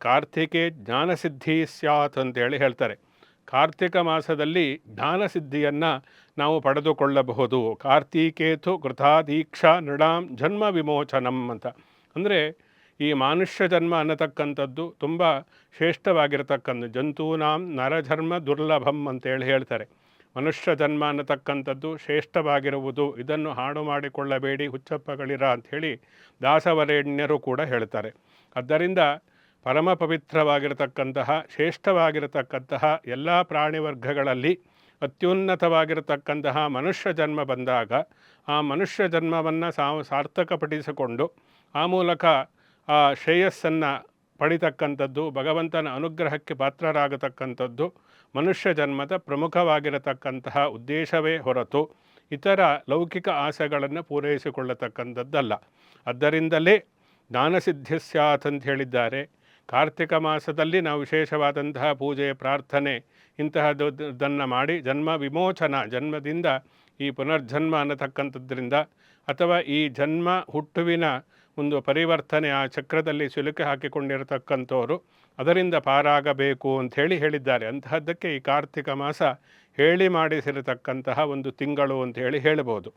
ಕಾರ್ತಿಕೆ ಜ್ಞಾನಸಿದ್ಧಿ ಸ್ಯಾತ್ ಅಂತೇಳಿ ಹೇಳ್ತಾರೆ. ಕಾರ್ತಿಕ ಮಾಸದಲ್ಲಿ ಜ್ಞಾನಸಿದ್ಧಿಯನ್ನು ನಾವು ಪಡೆದುಕೊಳ್ಳಬಹುದು. ಕಾರ್ತಿಕೇತು ಕೃತಾದೀಕ್ಷಾ ನೃಡಾಂ ಜನ್ಮ ವಿಮೋಚನಂ ಅಂತ. ಅಂದರೆ ಈ ಮಾನುಷ್ಯ ಜನ್ಮ ಅನ್ನತಕ್ಕಂಥದ್ದು ತುಂಬ ಶ್ರೇಷ್ಠವಾಗಿರತಕ್ಕಂಥ ಜಂತೂನಾಂ ನರಧರ್ಮ ದುರ್ಲಭಂ ಅಂತೇಳಿ ಹೇಳ್ತಾರೆ. ಮನುಷ್ಯ ಜನ್ಮ ಅನ್ನತಕ್ಕಂಥದ್ದು ಶ್ರೇಷ್ಠವಾಗಿರುವುದು. ಇದನ್ನು ಹಾಡು ಮಾಡಿಕೊಳ್ಳಬೇಡಿ ಹುಚ್ಚಪ್ಪಗಳಿರ ಅಂಥೇಳಿ ದಾಸವರೇಣ್ಯರು ಕೂಡ ಹೇಳ್ತಾರೆ. ಆದ್ದರಿಂದ ಪರಮ ಪವಿತ್ರವಾಗಿರತಕ್ಕಂತಹ ಶ್ರೇಷ್ಠವಾಗಿರತಕ್ಕಂತಹ ಎಲ್ಲ ಪ್ರಾಣಿವರ್ಗಗಳಲ್ಲಿ ಅತ್ಯುನ್ನತವಾಗಿರತಕ್ಕಂತಹ ಮನುಷ್ಯ ಜನ್ಮ ಬಂದಾಗ, ಆ ಮನುಷ್ಯ ಜನ್ಮವನ್ನು ಸಾವು, ಸಾರ್ಥಕಪಡಿಸಿಕೊಂಡು, ಆ ಮೂಲಕ ಆ ಶ್ರೇಯಸ್ಸನ್ನು ಪಡಿತಕ್ಕಂಥದ್ದು, ಭಗವಂತನ ಅನುಗ್ರಹಕ್ಕೆ ಪಾತ್ರರಾಗತಕ್ಕಂಥದ್ದು ಮನುಷ್ಯ ಜನ್ಮದ ಪ್ರಮುಖವಾಗಿರತಕ್ಕಂತಹ ಉದ್ದೇಶವೇ ಹೊರತು ಇತರ ಲೌಕಿಕ ಆಸೆಗಳನ್ನು ಪೂರೈಸಿಕೊಳ್ಳತಕ್ಕಂಥದ್ದಲ್ಲ. ಆದ್ದರಿಂದಲೇ ಜ್ಞಾನಸಿದ್ಧಿಸ್ಯಾತ್ ಅಂತ ಹೇಳಿದ್ದಾರೆ. ಕಾರ್ತಿಕ ಮಾಸದಲ್ಲಿ ನಾವು ವಿಶೇಷವಾದಂತಹ ಪೂಜೆ, ಪ್ರಾರ್ಥನೆ ಇಂತಹದ್ದನ್ನು ಮಾಡಿ ಜನ್ಮ ವಿಮೋಚನ, ಜನ್ಮದಿಂದ ಈ ಪುನರ್ಜನ್ಮ ಅನ್ನತಕ್ಕಂಥದ್ದರಿಂದ ಅಥವಾ ಈ ಜನ್ಮ ಹುಟ್ಟುವಿನ ಒಂದು ಪರಿವರ್ತನೆ ಆ ಚಕ್ರದಲ್ಲಿ ಸಿಲುಕಿ ಹಾಕಿಕೊಂಡಿರತಕ್ಕಂಥವರು ಅದರಿಂದ ಪಾರಾಗಬೇಕು ಅಂಥೇಳಿ ಹೇಳಿದ್ದಾರೆ. ಅಂತಹದ್ದಕ್ಕೆ ಈ ಕಾರ್ತಿಕ ಮಾಸ ಹೇಳಿ ಮಾಡಿಸಿರತಕ್ಕಂತಹ ಒಂದು ತಿಂಗಳು ಅಂತ ಹೇಳಿ ಹೇಳ್ಬೋದು